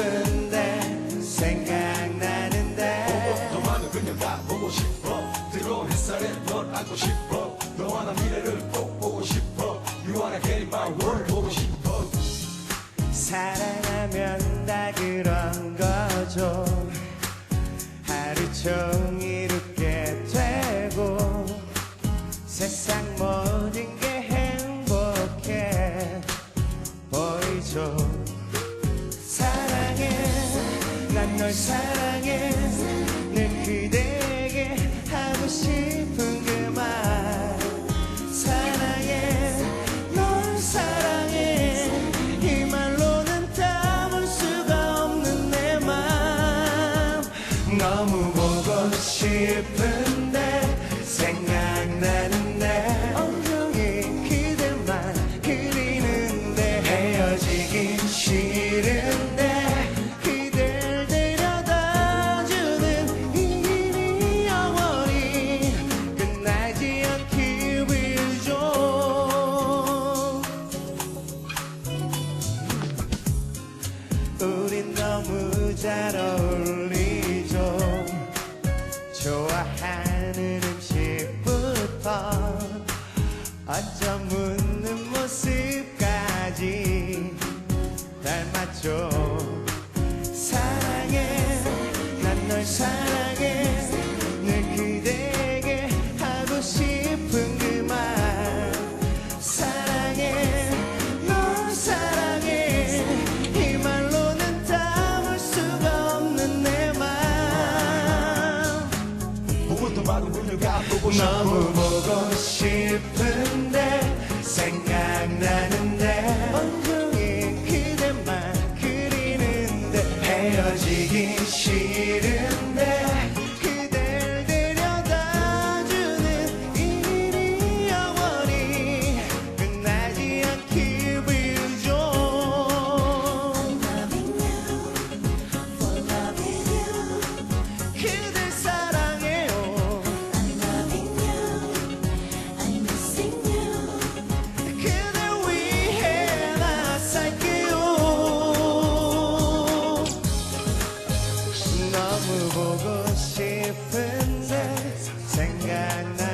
싶은데 생각나는데. 너만은 그냥 가보고 싶어. 뜨거운 햇살에 널 안고 싶어. 너와 나 미래를 꼭 보고 싶어. You wanna get in my world 보고 싶어. 사랑하면 다 그런 거죠. 하루 종일 웃게 되고 세상 모든 게 행복해 보이죠 난 널 사랑해. 늘 그대에게 하고 싶은 그 말. 사랑해. 널 사랑해. 이 말로는 담을 수가 없는 내맘 너무 보고 싶은데 생각나는데 온종일 그대만 그리는데 헤어지기 너무 잘 어울리죠. 좋아하는 음식부터 어쩜 웃는 모습까지 닮았죠 가보고 싶어 너무 보고 싶은데 생각 너무 보고 싶은데 생각나